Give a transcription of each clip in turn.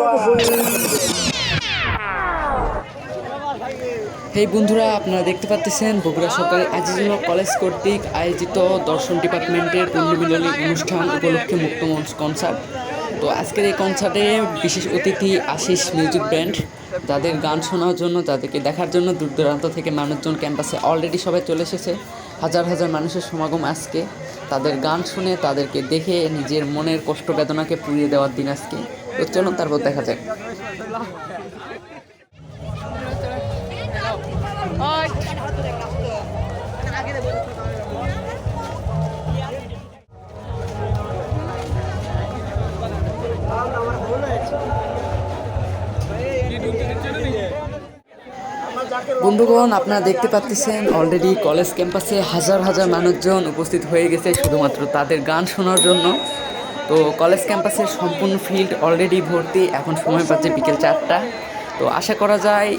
ওয়াজ। এই বন্ধুরা, আপনারা দেখতে পাচ্ছেন বগুড়া সরকারি আজিজুল কলেজ কর্তৃক আয়োজিত দর্শন ডিপার্টমেন্টের পুণ্যমিলনী অনুষ্ঠান উপলক্ষে মুক্ত মঞ্চ কনসার্ট তো আজকের এই কনসার্টে বিশেষ অতিথি আশিস মিউজিক ব্যান্ড যাদের গান শোনার জন্য তাদেরকে দেখার জন্য দূর দূরান্ত থেকে মানুষজন ক্যাম্পাসে অলরেডি সবাই চলে এসেছে। হাজার হাজার মানুষের সমাগম আজকে। তাদের গান শুনে তাদেরকে দেখে নিজের মনের কষ্ট বেদনাকে পুড়িয়ে দেওয়ার দিন আজকে। তো চলুন তারপর দেখা যাক। বন্ধুগণ, আপনারা দেখতে পাচ্ছেন অলরেডি কলেজ ক্যাম্পাসে হাজার হাজার মানুষজন উপস্থিত হয়ে গেছে শুধুমাত্র তাদের গান শোনার জন্য। তো কলেজ ক্যাম্পাসের সম্পূর্ণ ফিল্ড অলরেডি ভর্তি, এখন সময় পাচ্ছে বিকেল চারটা। তো আশা করা যায়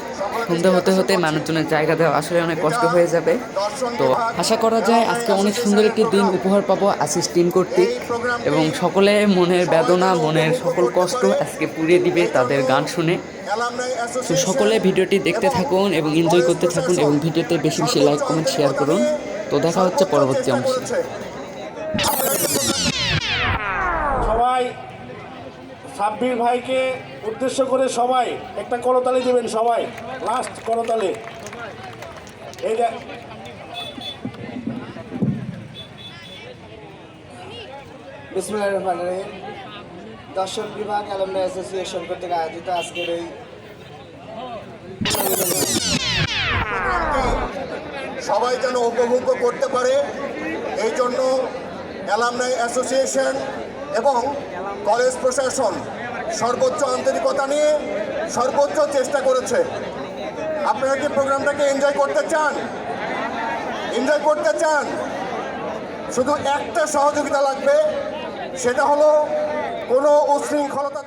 সন্ধ্যা হতে হতে মানুষজনের জায়গা দেওয়া আসলে অনেক কষ্ট হয়ে যাবে। তো আশা করা যায় আজকে অনেক সুন্দর একটি দিন উপহার পাবো আশিস টিম কর্তৃক এবং সকলে মনের বেদনা, মনের সকল কষ্ট আজকে পুড়িয়ে দিবে তাদের গান শুনে। তো সকলে ভিডিওটি দেখতে থাকুন এবং এনজয় করতে থাকুন এবং ভিডিওতে বেশি বেশি লাইক কমেন্ট শেয়ার করুন। তো দেখা হচ্ছে পরবর্তী অংশে। সাব্বির ভাইকে উদ্দেশ্য করে সবাই একটা করতালি দেবেন সবাই। লাস্ট করতালি। এই যে বিসমুল্লাহ রহমান রহিম। দর্শক বিভাগ অ্যালামনাই অ্যাসোসিয়েশন কর্তৃক আয়োজিত আজকের এই সবাই যেন উপভোগ করতে পারে এই জন্য অ্যালামনাই অ্যাসোসিয়েশন এবং কলেজ প্রশাসন সর্বোচ্চ আন্তরিকতা নিয়ে সর্বোচ্চ চেষ্টা করেছে। আপনারা কি প্রোগ্রামটাকে এনজয় করতে চান? এনজয় করতে চান? শুধু একটা সহযোগিতা লাগবে, সেটা হলো কোনো উশৃঙ্খলতা